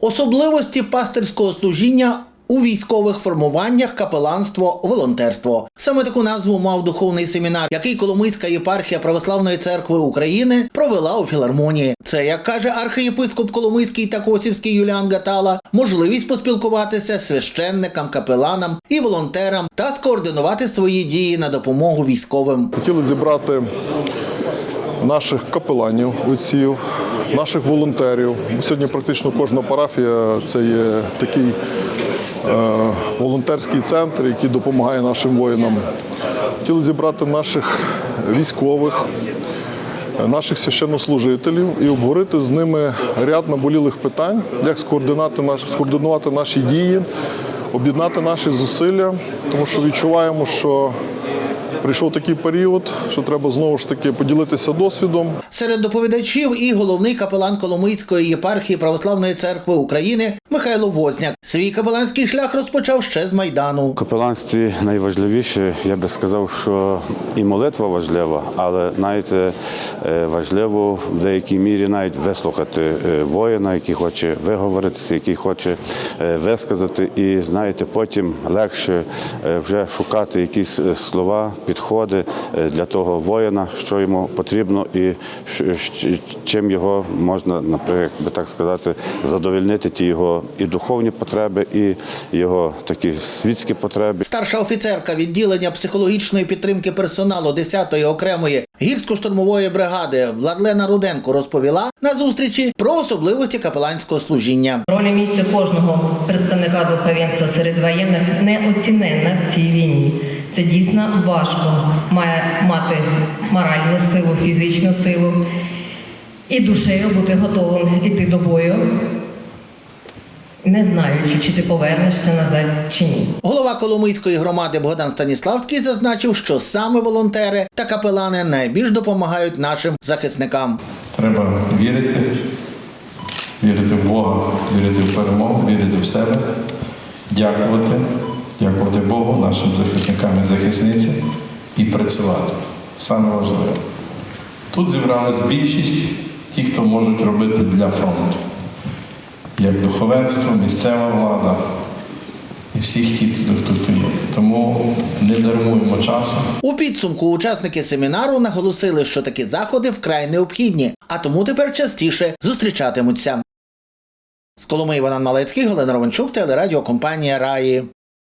Особливості пастирського служіння. У військових формуваннях капеланство, волонтерство саме таку назву мав духовний семінар, який Коломийська єпархія Православної церкви України провела у філармонії. Це, як каже архієпископ Коломийський та Косівський Юліан Гатала, можливість поспілкуватися з священникам, капеланам і волонтерам та скоординувати свої дії на допомогу військовим. Хотіли зібрати наших капеланів, отців, наших волонтерів. Сьогодні практично кожна парафія це є такий е, волонтерський центр, який допомагає нашим воїнам. Хотіли зібрати наших військових, наших священнослужителів і обговорити з ними ряд наболілих питань, як скоординувати наші дії, об'єднати наші зусилля, тому що відчуваємо, що Прийшов такий період, що треба знову ж таки поділитися досвідом. Серед доповідачів і головний капелан Коломийської єпархії Православної церкви України Михайло Возняк. Свій капеланський шлях розпочав ще з майдану. Капеланстві найважливіше, я би сказав, що і молитва важлива, але навіть е, важливо в деякій мірі навіть вислухати е, воїна, який хоче виговоритися, який хоче е, висказати, і знаєте, потім легше вже шукати якісь слова, підходи для того воїна, що йому потрібно, і чим його можна, наприклад, би так сказати, задовольнити ті його і духовні потреби, і його такі світські потреби. Старша офіцерка відділення психологічної підтримки персоналу 10-ї окремої гірсько-штурмової бригади Владлена Руденко розповіла на зустрічі про особливості капеланського служіння. Роль і місце кожного представника духовенства серед воєнних неоціненна в цій війні. Це дійсно важко. Має мати моральну силу, фізичну силу і душею бути готовим іти до бою, не знаючи, чи ти повернешся назад чи ні. Голова Коломийської громади Богдан Станіславський зазначив, що саме волонтери та капелани найбільш допомагають нашим захисникам. Треба вірити, вірити в Бога, вірити в перемогу, вірити в себе, дякувати, дякувати Богу, нашим захисникам і захисницям і працювати. Саме важливе. Тут зібралась більшість ті, хто можуть робити для фронту, як духовенство, місцева влада і всіх ті, хто тут є. Тому не дармуємо часу. У підсумку учасники семінару наголосили, що такі заходи вкрай необхідні, а тому тепер частіше зустрічатимуться. З Коломи Іван Малецький, Галина Ровенчук, телерадіокомпанія Раї.